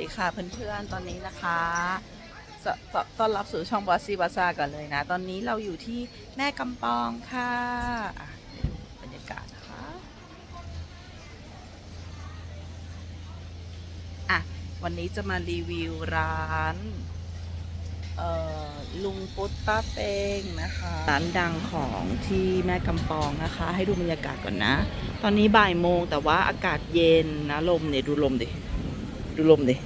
ดีค่ะเพื่อนๆ ตอนนี้นะคะต้อนรับสู่ช่องบอสซี่บาซากันเลยนะ ตอนนี้เราอยู่ที่แม่กำปองค่ะบรรยากาศนะคะอะวันนี้จะมารีวิวร้านลุงปุ๊ตป้าเป้งนะคะ ร้านดังของที่แม่กำปองนะคะ ให้ดูบรรยากาศก่อนนะ ตอนนี้บ่ายโมงแต่ว่าอากาศเย็นนะลมเนี่ยดูลมดิ ดูลมดิ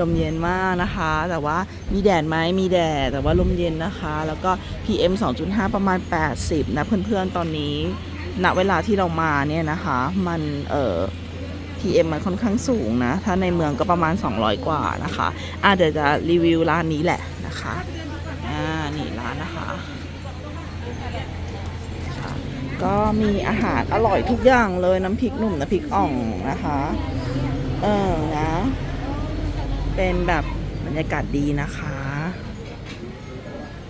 ลมเย็นมากนะคะ แต่ว่ามีแดดไหมมีแดด แต่ว่าลมเย็นนะคะ แล้วก็ PM 2.5 ประมาณ 80 นะเพื่อนๆ ตอนนี้ ณ เวลาที่เรามาเนี่ยนะคะ มัน เอ่อ PM มันค่อนข้างสูงนะ ถ้าในเมืองก็ประมาณ 200 กว่านะคะ อะเดี๋ยวจะรีวิวร้านนี้แหละนะคะ อ่า นี่ร้านนะคะ ก็มีอาหารอร่อยทุกอย่างเลยน้ำพริกหนุ่มน้ำพริกอ่องนะคะ เออนะ เป็นแบบบรรยากาศดีนะคะ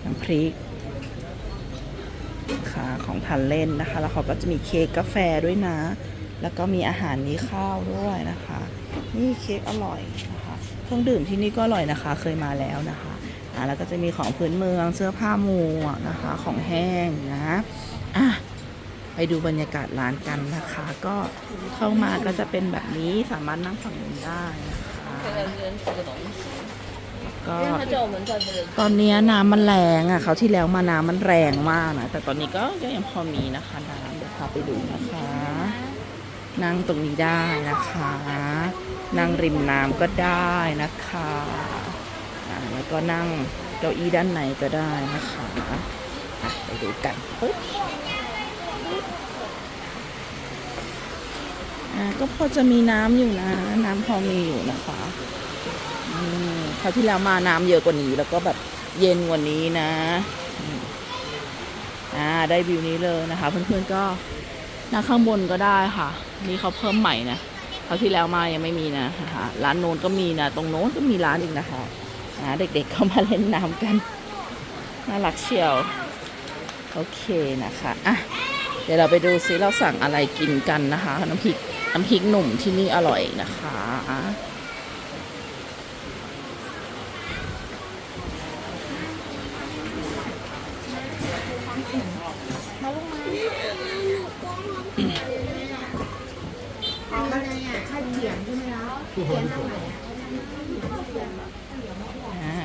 น้ำพริกค่ะของทานเล่นนะคะ แล้วเขาก็จะมีเค้กกาแฟด้วยนะ แล้วก็มีอาหารนี้ข้าวด้วยนะคะ นี่เค้กอร่อยนะคะ เครื่องดื่มที่นี่ก็อร่อยนะคะ เคยมาแล้วนะคะอ่าแล้วก็จะมีของพื้นเมืองเสื้อผ้าหมวกนะคะ ของแห้งนะอะ ไปดูบรรยากาศร้านกันนะคะ ก็เข้ามาก็จะเป็นแบบนี้สามารถนั่งฝั่งนู้นได้นะคะก็ตอนนี้น้ำมันแรงอะเขาที่แล้วมาน้ำมันแรงมากนะแต่ตอนนี้ก็ยังพอมีนะคะน้ำเดี๋ยวพาไปดูนะคะ นั่งตรงนี้ได้นะคะ นั่งริมน้ำก็ได้นะคะแล้วก็นั่งเก้าอี้ด้านในก็ได้นะคะไปดูกันปึ๊บ ก็พอจะมีน้ำอยู่นะ น้ำพอมีอยู่นะคะคราวที่แล้วมาน้ำเยอะกว่านี้ แล้วก็แบบเย็นกว่านี้นะอ่าได้วิวนี้เลยนะคะ เพื่อนๆก็นั่งข้างบนก็ได้ค่ะ นี่เขาเพิ่มใหม่นะคราวที่แล้วมายังไม่มีนะะคะร้านโน้นก็มีนะ ตรงโน้นก็มีร้านอีกนะคะอ่าเด็กๆเข้ามาเล่นน้ำกัน น่ารักเชียว โอเคนะคะอะ เดี๋ยวเราไปดูซิเราสั่งอะไรกินกันนะคะ น้ำพริกน้ำพริกหนุ่มที่นี่อร่อยนะคะอ่า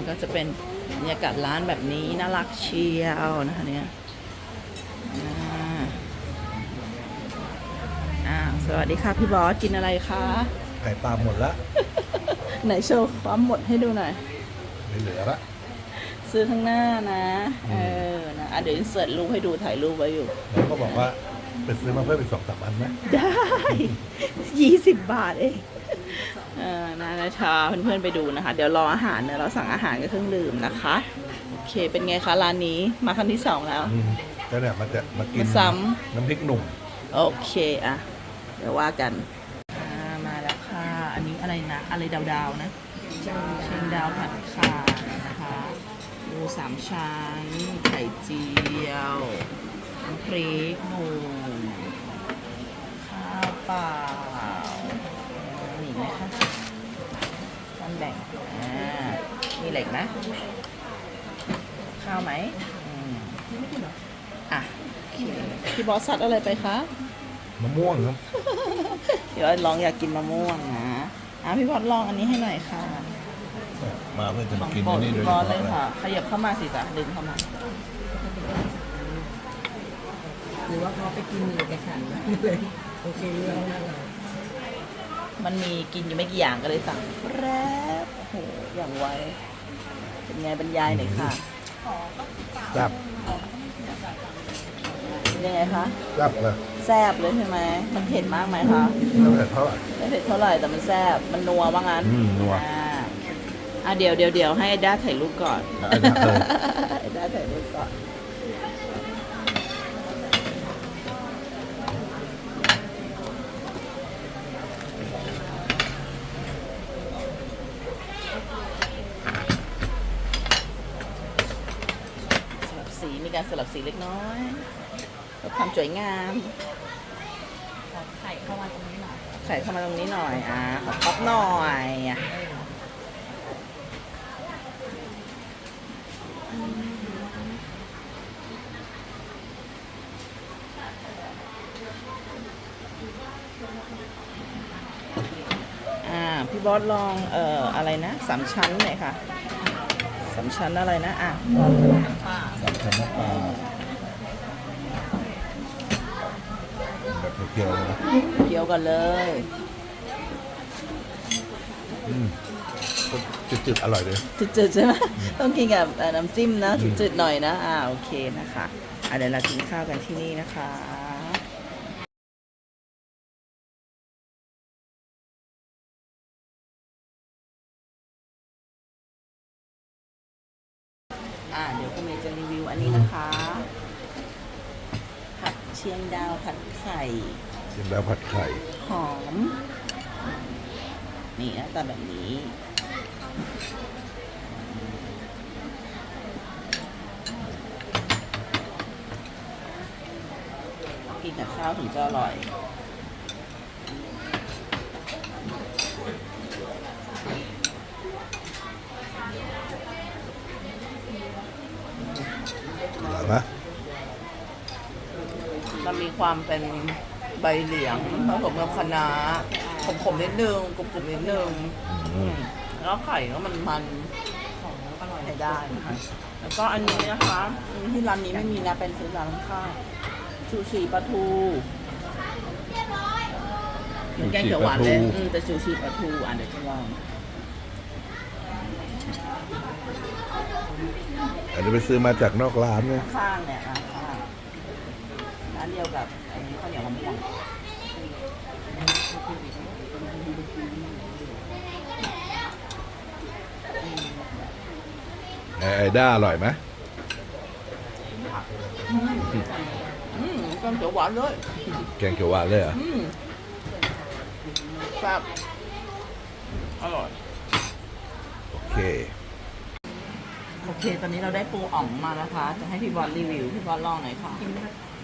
ก็จะเป็นบรรยากาศร้านแบบนี้น่ารักเชียวนะคะเนี่ย อ่าอ่าส วัสดีค่ะพี่บอสกินอะไรคะไข่ปลาหมดละไหนโชว์ความหมดให้ดูหน่อยไม่เหลือละซื้อข้างหน้านะเออนะอะเดี๋ยวอินเสิร์ตรูปให้ดูถ่ายรูปไว้อยู่ แล้วก็บอกว่าไปซื้อมาเพิ่มอีกสองสามอันไหมได้ยี่สิบบาทเองเออนะนะชาเพื่อนๆไปดูนะคะ เดี๋ยวรออาหารเนอะเราสั่งอาหารกับเครื่องดื่มนะคะโอเคเป็นไงคะร้านนี้มาครั้งที่สองแล้ว อืมแล้วเนี่ยมันจะมากินมาซ้น้ำพริกหนุ่ม โอเคอะ เดี๋ยวว่ากันอ่ามาแล้วค่ะ อันนี้อะไรนะ อะไรดาวๆนะเชียงดาวผัดข่านะคะหมูสามชั้นไข่เจียวน้ำพริกหมูข้าวเปล่ามีอีกไหมคะจานแบ่งอ่ามีเหล็กนะ ข้าวไหมอืมอะโอเคพี่บอสซัดอะไรไปคะ มะม่วงครับเดี๋ยวลองอยากกินมะม่วงนะอะพี่บอสลองอันนี้ให้หน่อยค่ะมาเพื่อจะขมาองกินโปรอัดนนี้โดพี่ยบเฉอสเลพาะยเลยค่ะ ขยับเข้ามาสิจ้ะดึงเข้ามา หรือว่าเขาไปกินอยู่ในขันเลยโอเคเรื่องนั้นเลยมันมีกินอยู่ไม่กี่อย่างก็เลยสั่งแรบโอ้โหอย่างไวเป็นไงบรรยายหน่อยค่ะแซ่บเป็น ยังไงคะแซ่บเลยแซ่บเลยใช่ไหมมันเผ็ดมากไหมคะไม่เผ็ดเท่าไหร่ไม่เผ็ดเท่าไหร่แต่มันแซ่บมันนัวว่างั้นอืมนัว อ่าอะเดี๋ยวเดี๋ยวเดี๋ยวให้ไอ้ด้าถ่ายรูปก่อน ได้ได้เลยไอ้ด้าถ่ายรูปก่อนสลับสีมีการสลับสีเล็กน้อย เพื่อความสวยงามไข่เข้ามาตรงนี้หน่อยคใส่เข้ามาตรงนี้หน่อยอ่าขอป๊อปหน่อยอะอ่าพี่บอสลองเอ่ออะไรนะสามชั้นหน่อยค่ะสามชั้นอะไรนะอะสามชั้นน้ำปลา แบบเพียวๆเลยนะเคี้ยวกันเลยอืมจืดๆอร่อยเลย จืดๆใช่ไหมต้องกินกับเอ่อน้ำจิ้มนะจืดๆหน่อยนะอ่าโอเคนะคะอะเดี๋ยวเรากินข้าวกันที่นี่นะคะอ่าเดี๋ยวคุณเมย์จะรีวิวอันนี้นะคะ ผัดเชียงดาวผัดไข่ เสร็จแล้วผัดไข่ หอม นี่หนะตาแบบนี้ กินกับข้าวถึงจะอร่อยอร่อยไหม มันมีความเป็น ใบเหลียงผสมกับคะน้าขมๆนิดนึงกรุบๆนิดนึงอือืมมแล้วไข่ก็มันมันของอร่อยใช้ได้นะคะแล้วก็อันนี้นะคะอืมที่ร้านนี้ไม่มีนะเป็นซื้อร้านข้างๆชูชีปลาทูเหมือนแกงเขียวหวานเลยอืมแต่ชูชีปลาทูอะเดี๋ยวจะลองอันนี้ไปซื้อมาจากนอกร้านเนี่ยข้างๆเนี่ยร้า นข้างร้านเดียวกับไอ้ข้าวเหนียวมะม่วงไอ้ด้าอร่อยไหมอืมแกงเขียวหวานเลยแกงเขียวหวานเลยเหรอะอืมแบบอร่อย โอเค โอเค ตอนนี้เราได้ปูอ่องมานะคะ จะให้พี่บอลรีวิว พี่บอลลองหน่อยค่ะกิน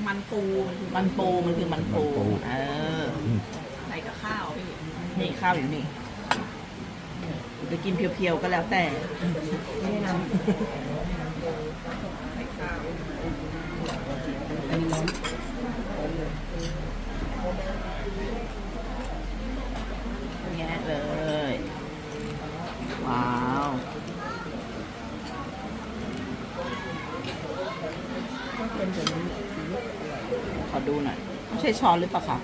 มันปูมันปูมันคือมันปูมันปู เออใส่กับข้าวพี่นี่ข้าวอยู่นี่จะกินเพียวๆก็แล้วแต่ไม่ได้นำใส่ข้าวอันนี้น้แงะเลย ว้าวำก็เป็นแบบนี้ข อดูหน่อยไม่ใช่ช้อนหรือเปล่าคะ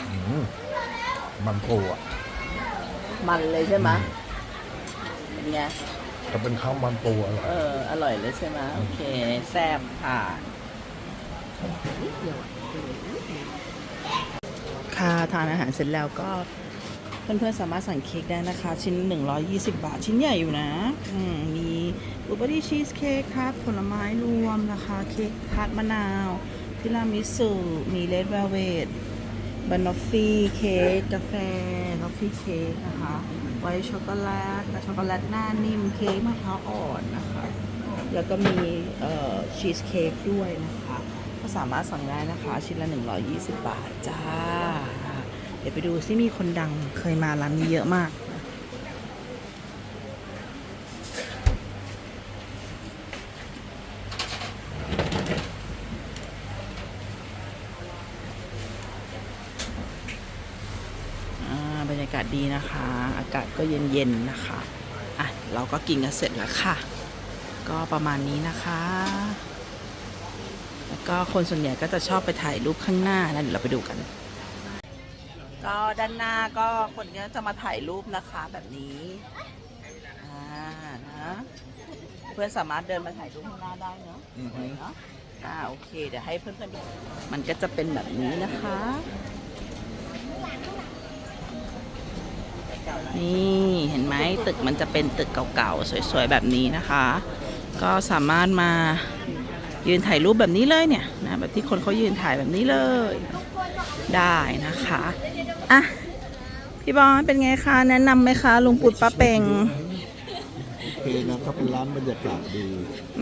อืมมันปูอะ มันเลยใช่ไหมเป็น ไงถ้าเป็นข้าวมันปูอร่อยเออ อร่อยเลยใช่ไหมโอเค แซ่บค่ะนิดเดียวอะค่ะทานอาหารเสร็จแล้วก็เพื่อนๆสามารถสั่งเค้กได้นะคะ ชิ้น 120 บาท ชิ้นใหญ่อยู่นะ อืมมีบลูเบอรี่ชีสเค้กทัดผลไม้รวมนะคะ เค้กทัดมะนาวทิรามิสุมีเลดเวลเวด บานอฟฟี่เค้กกาแฟกาแฟเค้กนะคะ ไวท์ช็อกโกแลตช็อกโกแลตหน้านิ่มเค้กมะพร้าวอ่อนนะคะ แล้วก็มีชีสเค้กด้วยนะคะ ก็สามารถสั่งได้นะคะ ชิ้นละ 120 บาทจ้า เดี๋ยวไปดูซิมีคนดังเคยมาร้านนี้เยอะมาก อ่าบรรยากาศ ดีนะคะ อากาศก็เย็นๆนะคะ อะ เราก็กินกันเสร็จแล้วค่ะ ก็ประมาณนี้นะคะ แล้วก็คนส่วนใหญ่ก็จะชอบไปถ่ายรูปข้างหน้านะเดี๋ยวเราไปดูกัน ก็ด้านหน้าก็คนก็จะมาถ่ายรูปนะคะแบบนี้อ่านะเพื่อนสามารถเดินมาถ่ายรูปข้างหน้าได้เนาะอือฮึเนาะอ่าโอเค เดี๋ยวให้เพื่อนๆดูมันก็จะเป็นแบบนี้นะคะ นี่เห็นไหมตึกมันจะเป็นตึกเก่าๆ สวยๆ แบบนี้นะคะ ก็สามารถมายืนถ่ายรูปแบบนี้เลยเนี่ยนะแบบที่คนเขายืนถ่ายแบบนี้เลย ได้นะคะอะพี่บอลเป็นไงคะ แนะนำไหมคะลุงปุดป้าเปงโอเคนะก็เป็นร้านบรรยากาศดี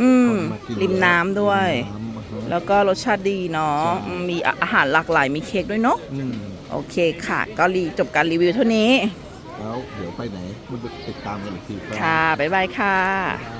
อืมคนมากินริมน้ำด้วยน้ำอะฮะแล้วก็รสชาติดีเนาะอืมมีอาหารหลากหลายมีเค้กด้วยเนาะอืมโอเคค่ะ ก็รีจบการรีวิวเท่านี้ แล้วเดี๋ยวไปไหนมาติดตามกันอีกทีครับค่ะบ๊ายบายค่ะ